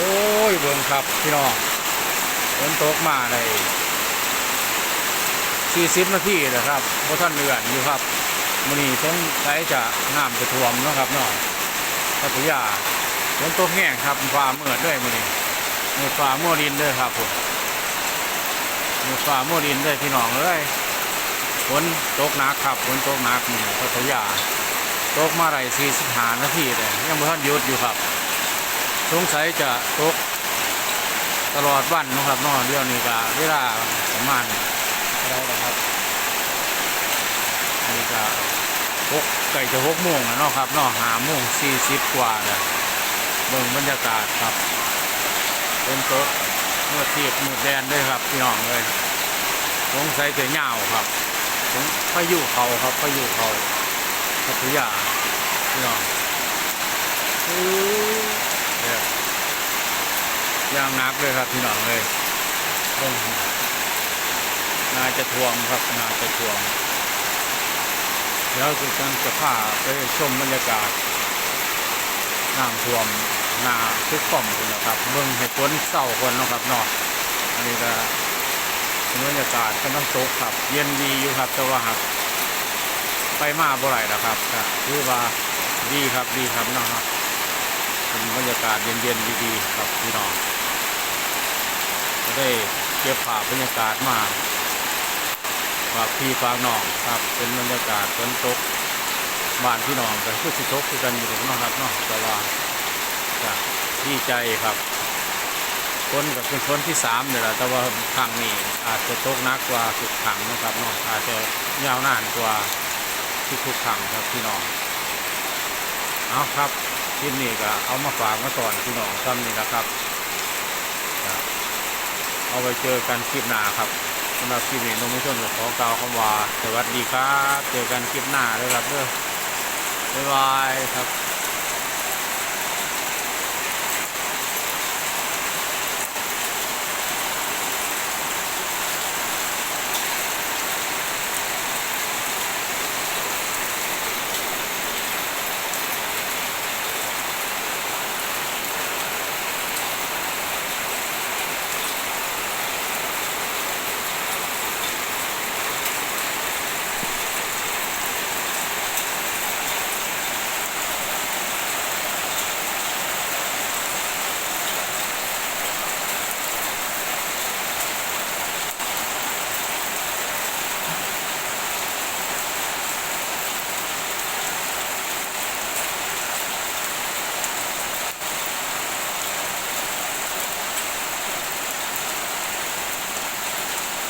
โอ้ยเบิ่งครับพี่น้องฝนตกมาใน40นาทีนะครับเพราะท่านเรือนอยู่ครับมื้อนี้สงสัยจะน้ำจะท่วมนะครับเนาะพัทยาฝนตกแห้งครับฟ้าเมื่อด้วยมื้อนี้มือฟ้ามัวดินด้อครับผมมือฟ้ามัวดินด้อพี่น้องเอ้ยฝนตกหนักครับฝนตกหนักนี่พัทยาตกมาไร45นาทีเลยยังบ่ทันหยุดอยู่ครับ สงสัยจะตกตลอดวันนะครับนอนเดี๋ยวนี้ก็เวลาประมาณอะไรนะครับนนี้ก็หกไก่จะหกโมงแล้วเนาะครับเนาะหาโมงสี่สิบกว่าเลยเบิ่งบรรยากาศครับเป็นโต๊ะเมื่อเทียบมือแดนด้วยครับพี่น้องเลยสงสัยจะเหงาครับพายุเขาครับพายุเขาพัทยาพี่น้อง เนี่ย ย่างนักเลยครับพี่น้องเลยเบิ่งน่าจะทวงครับน่าจะทวงเดี๋ยวจะกันจะพาไปชมบรรยากาศน้ำท่วมนาทุกฝ่อมคุณนะครับเบิ่งให้ฝนเศร้าคนนะครับเนาะอันนี้ก็บรรยากาศกำลังตกครับ เย็นดีอยู่ครับแต่ว่าหักไปมาบ่ไหร่นะครับคือว่าดีครับดีครับเนาะครับเป็นบรรยากาศเย็นๆดีๆครับพี่น้อง ได้เก็บภาพบรรยากาศมาฝากพี่ฝากน้องครับเป็นบรรยากาศฝนตกบ้านพี่น้องก็คือสิตกคือกันอยู่เนาะครับเนาะแต่ว่าจะดีใจครับฝนกับเป็นฝนที่สามเนี่ยแหละแต่ว่าครั้งนี้อาจจะตกนักกว่าทุกครั้งนะครับเนาะอาจจะยาวนานกว่าที่ทุกครั้งครับพี่น้องเอาครับคลิปนี้ก็เอามาฝากมาตอนพี่น้องซ้ำนี่นะครับ เอาไปเจอกันคลิปหน้าครับสำหรับคลิปนี้น้องผู้ชมขอกล่าวคำว่าสวัสดีครับ เจอกันคลิปหน้าเลยครับเด้อบ๊ายบายครับ